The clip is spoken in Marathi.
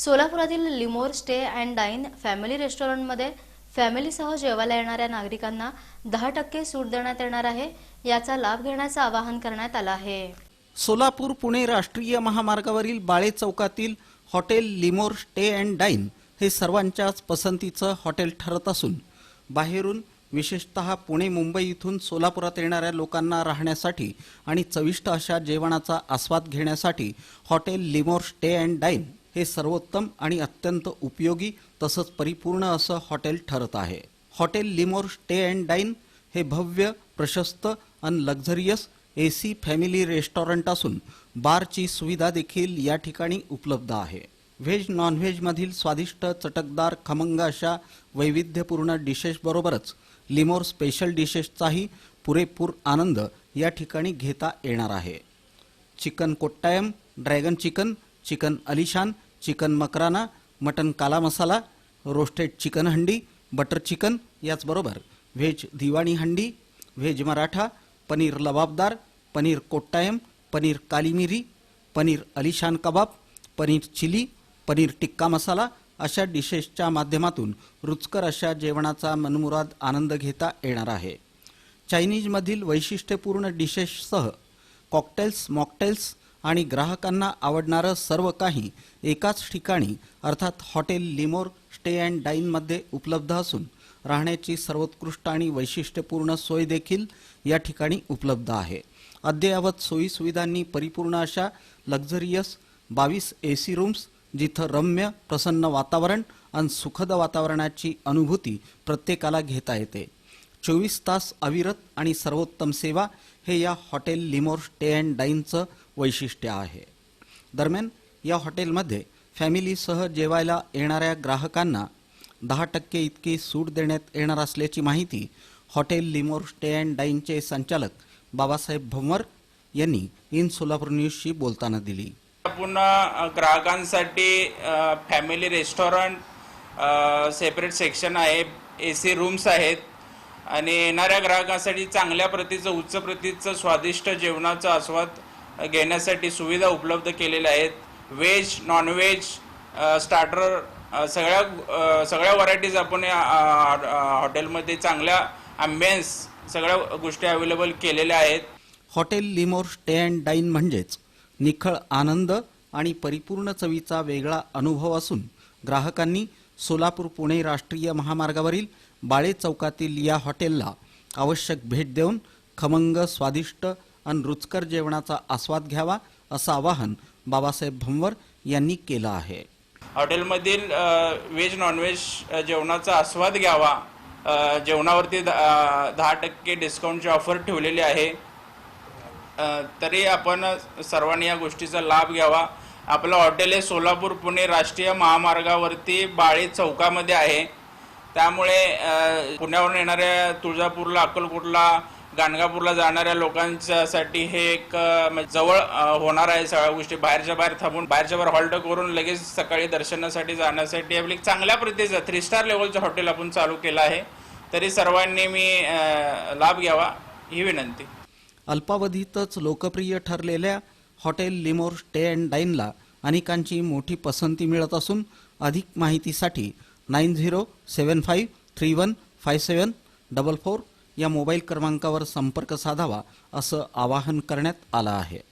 सोलापुरातील Limor stay and dine family रेस्टॉरंटमध्ये फॅमिलीसह जेवायला येणाऱ्या नागरिकांना दहा टक्के सूट देण्यात येणार आहे याचा लाभ घेण्याचं आवाहन करण्यात आलं आहे. सोलापूर पुणे राष्ट्रीय महामार्गावरील बाळे चौकातील hotel Limor stay and dine हे सर्वांच्याच पसंतीचं हॉटेल ठरत असून बाहेरून विशेषतः पुणे मुंबई इथून सोलापुरात येणाऱ्या लोकांना राहण्यासाठी आणि चविष्ट अशा जेवणाचा आस्वाद घेण्यासाठी hotel Limor stay and dine हे सर्वोत्तम आणि अत्यंत उपयोगी तसंच परिपूर्ण असं हॉटेल ठरत आहे. Hotel Limor stay and dine हे भव्य प्रशस्त आणि luxurious A C family restaurant असून बारची सुविधा देखील या ठिकाणी उपलब्ध आहे. व्हेज नॉनव्हेजमधील स्वादिष्ट चटकदार खमंग अशा वैविध्यपूर्ण डिशेसबरोबरच लिमोर स्पेशल डिशेसचाही पुरेपूर आनंद या ठिकाणी घेता येणार आहे. Chicken Kottayam dragon chicken chicken अलिशान चिकन मकराना मटन काला masala roasted chicken handi butter chicken याचबरोबर व्हेज दिवाणी हंडी व्हेज मराठा पनीर लबाबदार पनीर कोट्टायम पनीर काली मिरी पनीर अलिशान कबाब पनीर चिली पनीर टिक्का मसाला अशा डिशेसच्या माध्यमातून रुचकर अशा जेवणाचा मनमुराद आनंद घेता येणार आहे. चायनीजमधील वैशिष्ट्यपूर्ण डिशेससह कॉकटेल्स मॉकटेल्स आणि ग्राहकांना आवडणारं सर्व काही एकाच ठिकाणी अर्थात हॉटेल लिमोर स्टे अँड डाईनमध्ये उपलब्ध असून राहण्याची सर्वोत्कृष्ट आणि वैशिष्ट्यपूर्ण सोय देखील या ठिकाणी उपलब्ध आहे. अद्ययावत सोयीसुविधांनी परिपूर्ण अशा लक्झरियस बावीस ए सी रूम्स जिथं रम्य प्रसन्न वातावरण आणि सुखद वातावरणाची अनुभूती प्रत्येकाला घेता येते. चोवीस तास अविरत आणि सर्वोत्तम सेवा हे या हॉटेल लिमोर स्टे अँड डाईनचं वैशिष्ट्य आहे. दरम्यान या हॉटेलमध्ये फॅमिलीसह जेवायला येणाऱ्या ग्राहकांना दहा टक्के इतकी सूट देण्यात येणार असल्याची माहिती हॉटेल लिमोर स्टे अँड डाईनचे संचालक बाबासाहेब भंवर यांनी इन सोलापूर न्यूजशी बोलताना दिली. पुन्हा ग्राहकांसाठी फॅमिली रेस्टॉरंट सेपरेट सेक्शन आहे ए सी रूम्स आहेत आणि येणाऱ्या ग्राहकांसाठी चांगल्या प्रतीचं उच्च प्रतीचं स्वादिष्ट जेवणाचा आस्वाद घेण्यासाठी सुविधा उपलब्ध केलेल्या आहेत. व्हेज नॉनव्हेज स्टार्टर सगळ्या सगळ्या व्हरायटीज आपण या हॉटेलमध्ये चांगल्या अम्बियन्स सगळ्या गोष्टी अवेलेबल केलेल्या आहेत. Hotel Limor stay and dine म्हणजेच निखळ आनंद आणि परिपूर्ण चवीचा वेगळा अनुभव असून ग्राहकांनी सोलापूर पुणे राष्ट्रीय महामार्गावरील बाळे चौकातील या हॉटेलला आवश्यक भेट देऊन खमंग स्वादिष्ट आणि रुचकर जेवणाचा आस्वाद घ्यावा असं आवाहन बाबासाहेब भंवर यांनी केलं आहे. हॉटेलमधील व्हेज नॉनव्हेज जेवणाचा आस्वाद घ्यावा. जेवणावरती द- दहा टक्के डिस्काउंटची ऑफर ठेवलेली आहे. तरी आपण सर्वांनी या गोष्टीचा लाभ घ्यावा. आपलं हॉटेल हे सोलापूर पुणे राष्ट्रीय महामार्गावरती बाळे चौकामध्ये आहे. त्यामुळे पुण्यावरून येणाऱ्या तुळजापूरला अक्कलकोटला गाणगापूरला जाणाऱ्या लोकांच्यासाठी हे एक म्हणजे जवळ होणार आहे सगळ्या गोष्टी. बाहेरच्या बाहेर थांबून बाहेरच्या बाहेर हॉल्ट करून लगेच सकाळी दर्शनासाठी जाण्यासाठी आपली एक चांगल्या प्रतीचं थ्री स्टार लेवलचं हॉटेल आपण चालू केलं आहे. तरी सर्वांनी मी लाभ घ्यावा ही विनंती. अल्पावधीतच लोकप्रिय ठरलेल्या हॉटेल लिमोर स्टे अँड डाईनला अनेकांची मोठी पसंती मिळत असून अधिक माहितीसाठी nine zero seven five three one five seven double four या मोबाईल क्रमांकावर संपर्क साधावा असं आवाहन करण्यात आलं आहे.